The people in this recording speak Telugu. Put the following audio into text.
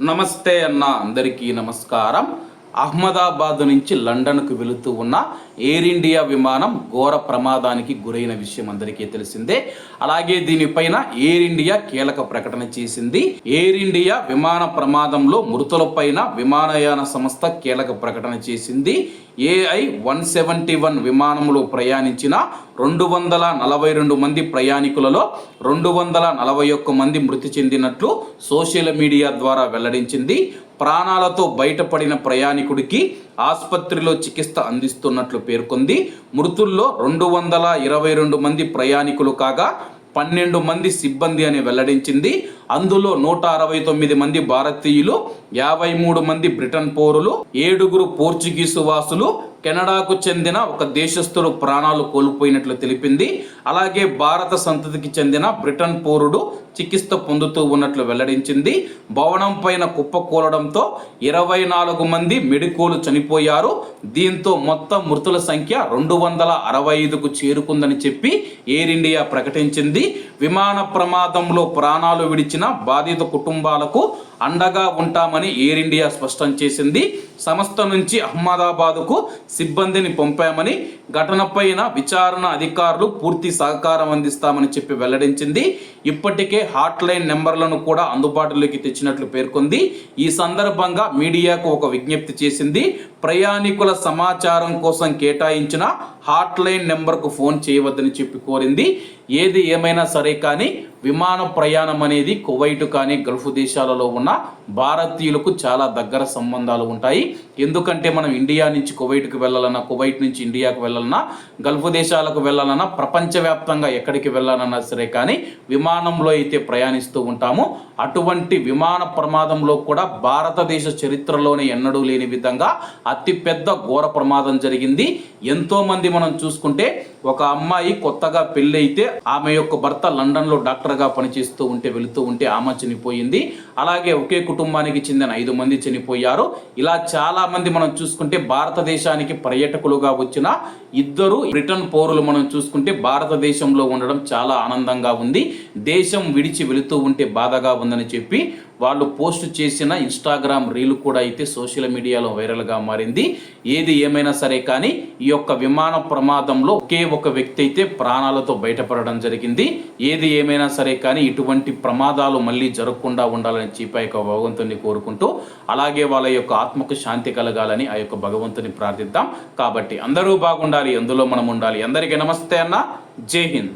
నమస్తే అన్న అందరికీ నమస్కారం. అహ్మదాబాద్ నుంచి లండన్కు వెళుతూ ఉన్న ఎయిర్ ఇండియా విమానం ఘోర ప్రమాదానికి గురైన విషయం అందరికీ తెలిసిందే. అలాగే దీనిపైన ఎయిర్ ఇండియా కీలక ప్రకటన చేసింది. ఎయిర్ ఇండియా విమాన ప్రమాదంలో మృతులపైన విమానయాన సంస్థ కీలక ప్రకటన చేసింది. ఏఐ వన్ సెవెంటీ వన్ విమానంలో ప్రయాణించిన రెండు వందల నలభై రెండు మంది ప్రయాణికులలో రెండు వందల నలభై ఒక్క మంది మృతి చెందినట్లు సోషల్ మీడియా ద్వారా వెల్లడించింది. ప్రాణాలతో బయటపడిన ప్రయాణికుడికి ఆసుపత్రిలో చికిత్స అందిస్తున్నట్లు పేర్కొంది. మృతుల్లో రెండు వందల ఇరవై రెండు మంది ప్రయాణికులు కాగా పన్నెండు మంది సిబ్బంది అని వెల్లడించింది. అందులో నూట అరవై తొమ్మిది మంది భారతీయులు యాభై మూడు మంది బ్రిటన్ పౌరులు ఏడుగురు పోర్చుగీసు వాసులు కెనడాకు చెందిన ఒక దేశస్థుడు ప్రాణాలు కోల్పోయినట్లు తెలిపింది. అలాగే భారత సంతతికి చెందిన బ్రిటన్ పౌరుడు చికిత్స పొందుతూ ఉన్నట్లు వెల్లడించింది. భవనం పైన కుప్పకూలడంతో ఇరవై నాలుగు మంది మెడికోలు చనిపోయారు. దీంతో మొత్తం మృతుల సంఖ్య రెండు వందల అరవై ఐదుకు చేరుకుందని చెప్పి ఎయిర్ ఇండియా ప్రకటించింది. విమాన ప్రమాదంలో ప్రాణాలు విడిచి విడిచిన బాధిత కుటుంబాలకు అండగా ఉంటామని ఎయిర్ ఇండియా స్పష్టం చేసింది. సంస్థ నుంచి అహ్మదాబాద్కు సిబ్బందిని పంపామని ఘటనపైన విచారణ అధికారులు పూర్తి సహకారం అందిస్తామని చెప్పి వెల్లడించింది. ఇప్పటికే హాట్ లైన్ నెంబర్లను కూడా అందుబాటులోకి తెచ్చినట్లు పేర్కొంది. ఈ సందర్భంగా మీడియాకు ఒక విజ్ఞప్తి చేసింది. ప్రయాణికుల సమాచారం కోసం కేటాయించిన హాట్ లైన్ నెంబర్కు ఫోన్ చేయవద్దని చెప్పి కోరింది. ఏది ఏమైనా సరే కానీ విమాన ప్రయాణం అనేది కువైట్ కానీ గల్ఫ్ దేశాలలో ఉన్న భారతీయులకు చాలా దగ్గర సంబంధాలు ఉంటాయి. ఎందుకంటే మనం ఇండియా నుంచి కువైట్కి వెళ్ళాలన్నా కువైట్ నుంచి ఇండియాకు వెళ్ళాలన్నా గల్ఫ్ దేశాలకు వెళ్ళాలన్నా ప్రపంచవ్యాప్తంగా ఎక్కడికి వెళ్ళాలన్నా సరే కానీ విమానంలో అయితే ప్రయాణిస్తూ ఉంటాము. అటువంటి విమాన ప్రమాదంలో కూడా భారతదేశ చరిత్రలోనే ఎన్నడూ లేని విధంగా అతిపెద్ద ఘోర ప్రమాదం జరిగింది. ఎంతోమంది మనం చూసుకుంటే ఒక అమ్మాయి కొత్తగా పెళ్ళి అయితే ఆమె యొక్క భర్త లండన్లో డాక్టర్గా పనిచేస్తూ ఉంటే వెళుతూ ఉంటే ఆమె చనిపోయింది. అలాగే ఒకే కుటుంబానికి చెందిన ఐదు మంది చనిపోయారు. ఇలా చాలా మంది మనం చూసుకుంటే భారతదేశానికి పర్యాటకులుగా వచ్చిన ఇద్దరు బ్రిటన్ పౌరులు మనం చూసుకుంటే భారతదేశంలో ఉండడం చాలా ఆనందంగా ఉంది. దేశం విడిచి వెళుతూ ఉంటే బాధగా ఉందని చెప్పి వాళ్ళు పోస్ట్ చేసిన ఇన్స్టాగ్రామ్ రీల్ కూడా అయితే సోషల్ మీడియాలో వైరల్గా మారింది. ఏది ఏమైనా సరే కానీ ఈ యొక్క విమాన ప్రమాదంలో ఒకే ఒక వ్యక్తి అయితే ప్రాణాలతో బయటపడడం జరిగింది. ఏది ఏమైనా సరే కానీ ఇటువంటి ప్రమాదాలు మళ్ళీ జరగకుండా ఉండాలని చెప్పి ఆ యొక్క భగవంతుని కోరుకుంటూ అలాగే వాళ్ళ యొక్క ఆత్మకు శాంతి కలగాలని ఆ యొక్క భగవంతుని ప్రార్థిద్దాం. కాబట్టి అందరూ బాగుండాలి అందులో మనం ఉండాలి? అందరికీ నమస్తే అన్న. జై హింద్.